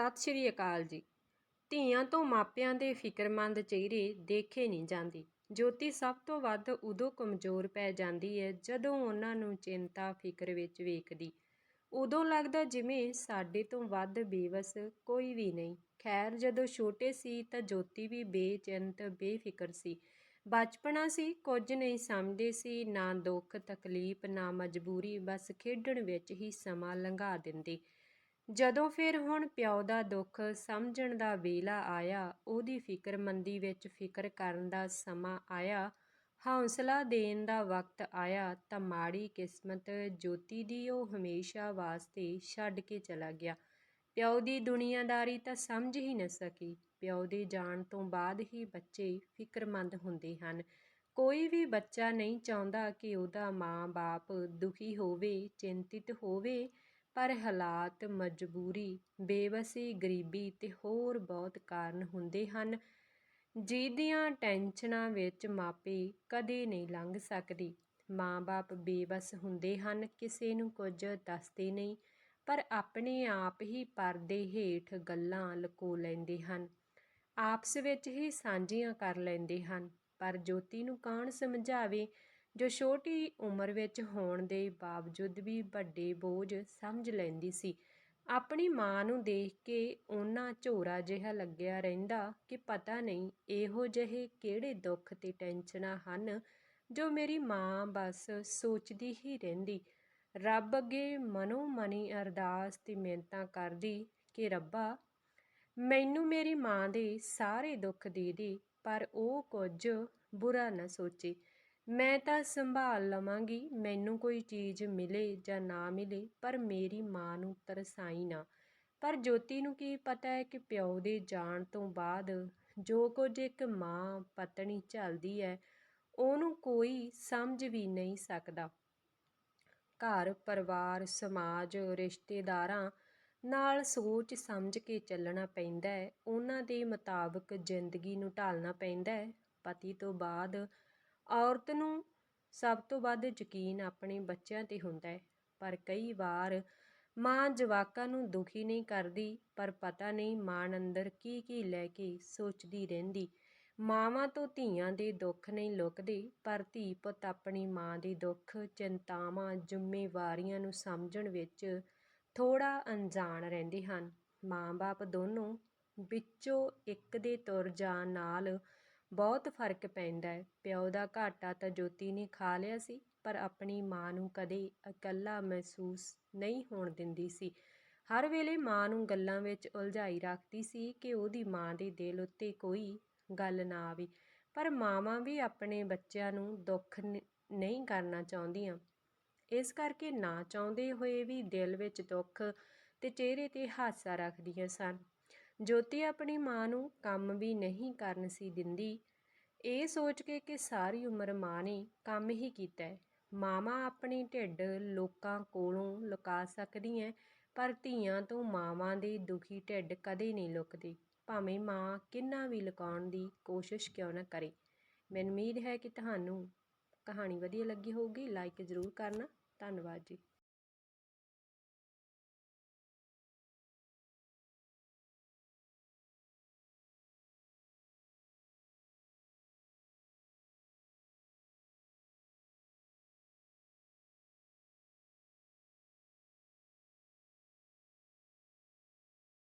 ਸਤਿ ਸ਼੍ਰੀ ਅਕਾਲ ਜੀ। ਧੀਆਂ ਤੋਂ ਮਾਪਿਆਂ ਦੇ ਫਿਕਰਮੰਦ ਚਿਹਰੇ ਦੇਖੇ ਨਹੀਂ ਜਾਂਦੇ। ਜੋਤੀ ਸਭ ਤੋਂ ਵੱਧ ਉਦੋਂ ਕਮਜ਼ੋਰ ਪੈ ਜਾਂਦੀ ਹੈ ਜਦੋਂ ਉਹਨਾਂ ਨੂੰ ਚਿੰਤਾ ਫਿਕਰ ਵਿੱਚ ਵੇਖਦੀ। ਉਦੋਂ ਲੱਗਦਾ ਜਿਵੇਂ ਸਾਡੇ ਤੋਂ ਵੱਧ ਬੇਵਸ ਕੋਈ ਵੀ ਨਹੀਂ। ਖੈਰ, ਜਦੋਂ ਛੋਟੇ ਸੀ ਤਾਂ ਜੋਤੀ ਵੀ ਬੇਚਿੰਤ, ਬੇਫਿਕਰ ਸੀ। ਬਚਪਨਾ ਸੀ, ਕੁਝ ਨਹੀਂ ਸਮਝਦੇ ਸੀ, ਨਾ ਦੁੱਖ, ਤਕਲੀਫ, ਨਾ ਮਜਬੂਰੀ, ਬਸ ਖੇਡਣ ਵਿੱਚ ਹੀ ਸਮਾਂ ਲੰਘਾ ਦਿੰਦੇ। ਜਦੋਂ ਫਿਰ ਹੁਣ ਪਿਓ ਦਾ ਦੁੱਖ ਸਮਝਣ ਦਾ ਵੇਲਾ ਆਇਆ, ਉਹਦੀ ਫਿਕਰਮੰਦੀ ਵਿੱਚ ਫਿਕਰ ਕਰਨ ਦਾ ਸਮਾਂ ਆਇਆ, ਹੌਸਲਾ ਦੇਣ ਦਾ ਵਕਤ ਆਇਆ, ਤਾਂ ਮਾੜੀ ਕਿਸਮਤ ਜੋਤੀ ਦੀ ਉਹ ਹਮੇਸ਼ਾ ਵਾਸਤੇ ਛੱਡ ਕੇ ਚਲਾ ਗਿਆ। ਪਿਓ ਦੀ ਦੁਨੀਆਦਾਰੀ ਤਾਂ ਸਮਝ ਹੀ ਨਾ ਸਕੀ। ਪਿਓ ਦੇ ਜਾਣ ਤੋਂ ਬਾਅਦ ਹੀ ਬੱਚੇ ਫਿਕਰਮੰਦ ਹੁੰਦੇ ਹਨ। ਕੋਈ ਵੀ ਬੱਚਾ ਨਹੀਂ ਚਾਹੁੰਦਾ ਕਿ ਉਹਦਾ ਮਾਂ-ਬਾਪ ਦੁਖੀ ਹੋਵੇ, ਚਿੰਤਿਤ ਹੋਵੇ ਪਰ ਹਾਲਾਤ ਮਜਬੂਰੀ, ਬੇਵਸੀ, ਗਰੀਬੀ ਤੇ ਹੋਰ ਬਹੁਤ ਕਾਰਨ ਹੁੰਦੇ ਹਨ, ਜਿਹਦੀਆਂ ਟੈਨਸ਼ਨਾਂ ਵਿੱਚ ਮਾਪੇ ਕਦੇ ਨਹੀਂ ਲੰਘ ਸਕਦੇ। ਮਾਂ-ਬਾਪ ਬੇਬਸ ਹੁੰਦੇ ਹਨ, ਕਿਸੇ ਨੂੰ ਕੁਝ ਦੱਸਦੇ ਨਹੀਂ, ਪਰ ਆਪਣੇ ਆਪ ਹੀ ਪਰਦੇ ਹੇਠ ਗੱਲਾਂ ਲੁਕੋ ਲੈਂਦੇ ਹਨ। ਆਪਸ ਵਿੱਚ ਹੀ ਸਾਂਝੀਆਂ ਕਰ ਲੈਂਦੇ ਹਨ, ਪਰ ਜੋਤੀ ਨੂੰ ਕੌਣ ਸਮਝਾਵੇ? ਜੋ ਛੋਟੀ ਉਮਰ ਵਿੱਚ ਹੋਣ ਦੇ ਬਾਵਜੂਦ ਵੀ ਵੱਡੇ ਬੋਝ ਸਮਝ ਲੈਂਦੀ ਸੀ। ਆਪਣੀ ਮਾਂ ਨੂੰ ਦੇਖ ਕੇ ਉਹਨਾਂ ਝੋਰਾ ਜਿਹਾ ਲੱਗਿਆ ਰਹਿੰਦਾ ਕਿ ਪਤਾ ਨਹੀਂ ਇਹੋ ਜਿਹੇ ਕਿਹੜੇ ਦੁੱਖ ਤੇ ਟੈਨਸ਼ਨਾਂ ਹਨ ਜੋ ਮੇਰੀ ਮਾਂ ਬਸ ਸੋਚਦੀ ਹੀ ਰਹਿੰਦੀ। ਰੱਬ ਅੱਗੇ ਮਨੋ ਮਨੀ ਅਰਦਾਸ ਤੇ ਮਿਹਨਤਾਂ ਕਰਦੀ ਕਿ ਰੱਬਾ, ਮੈਨੂੰ ਮੇਰੀ ਮਾਂ ਦੇ ਸਾਰੇ ਦੁੱਖ ਦੇ ਦੇ, ਪਰ ਉਹ ਕੁਝ ਬੁਰਾ ਨਾ ਸੋਚੇ। ਮੈਂ ਤਾਂ ਸੰਭਾਲ ਲਵਾਂਗੀ, ਮੈਨੂੰ ਕੋਈ ਚੀਜ਼ ਮਿਲੇ ਜਾਂ ਨਾ ਮਿਲੇ, ਪਰ ਮੇਰੀ ਮਾਂ ਨੂੰ ਤਰਸਾਈ ਨਾ। ਪਰ ਜੋਤੀ ਨੂੰ ਕੀ ਪਤਾ ਹੈ ਕਿ ਪਿਓ ਦੇ ਜਾਣ ਤੋਂ ਬਾਅਦ ਜੋ ਕੁਝ ਇੱਕ ਮਾਂ ਪਤਨੀ ਝੱਲਦੀ ਹੈ, ਉਹਨੂੰ ਕੋਈ ਸਮਝ ਵੀ ਨਹੀਂ ਸਕਦਾ। ਘਰ, ਪਰਿਵਾਰ, ਸਮਾਜ, ਰਿਸ਼ਤੇਦਾਰਾਂ ਨਾਲ ਸੋਚ ਸਮਝ ਕੇ ਚੱਲਣਾ ਪੈਂਦਾ ਹੈ। ਉਹਨਾਂ ਦੇ ਮੁਤਾਬਕ ਜ਼ਿੰਦਗੀ ਨੂੰ ਢਾਲਣਾ ਪੈਂਦਾ ਹੈ। ਪਤੀ ਤੋਂ ਬਾਅਦ ਔਰਤ ਨੂੰ ਸਭ ਤੋਂ ਵੱਧ ਯਕੀਨ ਆਪਣੇ ਬੱਚਿਆਂ ਤੇ ਹੁੰਦਾ ਹੈ, ਪਰ ਕਈ ਵਾਰ ਮਾਂ ਜਵਾਕਾਂ ਨੂੰ ਦੁਖੀ ਨਹੀਂ ਕਰਦੀ, ਪਰ ਪਤਾ ਨਹੀਂ ਮਾਂ ਅੰਦਰ ਕੀ ਕੀ ਲੈ ਕੇ ਸੋਚਦੀ ਰਹਿੰਦੀ। ਮਾਵਾਂ ਤੋਂ ਧੀਆਂ ਦੇ ਦੁੱਖ ਨਹੀਂ ਲੁਕਦੇ, ਪਰ ਧੀ ਪੁੱਤ ਆਪਣੀ ਮਾਂ ਦੇ ਦੁੱਖ, ਚਿੰਤਾਵਾਂ, ਜ਼ਿੰਮੇਵਾਰੀਆਂ ਨੂੰ ਸਮਝਣ ਵਿੱਚ ਥੋੜਾ ਅਣਜਾਣ ਰਹਿੰਦੇ ਹਨ। ਮਾਂ-ਬਾਪ ਦੋਨੋਂ ਵਿੱਚੋਂ ਇੱਕ ਦੇ ਤੁਰ ਜਾਣ ਨਾਲ ਬਹੁਤ ਫ਼ਰਕ ਪੈਂਦਾ ਹੈ। ਪਿਓ ਦਾ ਘਾਟਾ ਤਾਂ ਜੋਤੀ ਨੇ ਖਾ ਲਿਆ ਸੀ, ਪਰ ਆਪਣੀ ਮਾਂ ਨੂੰ ਕਦੇ ਇਕੱਲਾ ਮਹਿਸੂਸ ਨਹੀਂ ਹੋਣ ਦਿੰਦੀ ਸੀ। ਹਰ ਵੇਲੇ ਮਾਂ ਨੂੰ ਗੱਲਾਂ ਵਿੱਚ ਉਲਝਾਈ ਰੱਖਦੀ ਸੀ ਕਿ ਉਹਦੀ ਮਾਂ ਦੇ ਦਿਲ ਉੱਤੇ ਕੋਈ ਗੱਲ ਨਾ ਆਵੇ, ਪਰ ਮਾਵਾਂ ਵੀ ਆਪਣੇ ਬੱਚਿਆਂ ਨੂੰ ਦੁੱਖ ਨਹੀਂ ਕਰਨਾ ਚਾਹੁੰਦੀਆਂ। ਇਸ ਕਰਕੇ ਨਾ ਚਾਹੁੰਦੇ ਹੋਏ ਵੀ ਦਿਲ ਵਿੱਚ ਦੁੱਖ ਤੇ ਚਿਹਰੇ ਤੇ ਹਾਸਾ ਰੱਖਦੀਆਂ ਸਨ। ਜੋਤੀ ਆਪਣੀ ਮਾਂ ਨੂੰ ਕੰਮ ਵੀ ਨਹੀਂ ਕਰਨ ਸੀ ਦਿੰਦੀ। ਇਹ ਸੋਚ ਕੇ ਕਿ ਸਾਰੀ ਉਮਰ ਮਾਂ ਨੇ ਕੰਮ ਹੀ ਕੀਤਾ ਹੈ। ਮਾਵਾਂ ਆਪਣੀ ਢਿੱਡ ਲੋਕਾਂ ਕੋਲੋਂ ਲੁਕਾ ਸਕਦੀਆਂ ਪਰ ਧੀਆਂ ਤੋਂ ਮਾਵਾਂ ਦੇ ਦੁਖੀ ਢਿੱਡ ਕਦੇ ਨਹੀਂ ਲੁਕਦੀ। ਭਾਵੇਂ ਮਾਂ ਕਿੰਨਾ ਵੀ ਲੁਕਾਉਣ ਦੀ ਕੋਸ਼ਿਸ਼ ਕਿਉਂ ਨਾ ਕਰੇ। ਮੈਨੂੰ ਉਮੀਦ ਹੈ ਕਿ ਤੁਹਾਨੂੰ ਕਹਾਣੀ ਵਧੀਆ ਲੱਗੀ ਹੋਊਗੀ। ਲਾਈਕ ਜ਼ਰੂਰ ਕਰਨਾ। ਧੰਨਵਾਦ ਜੀ।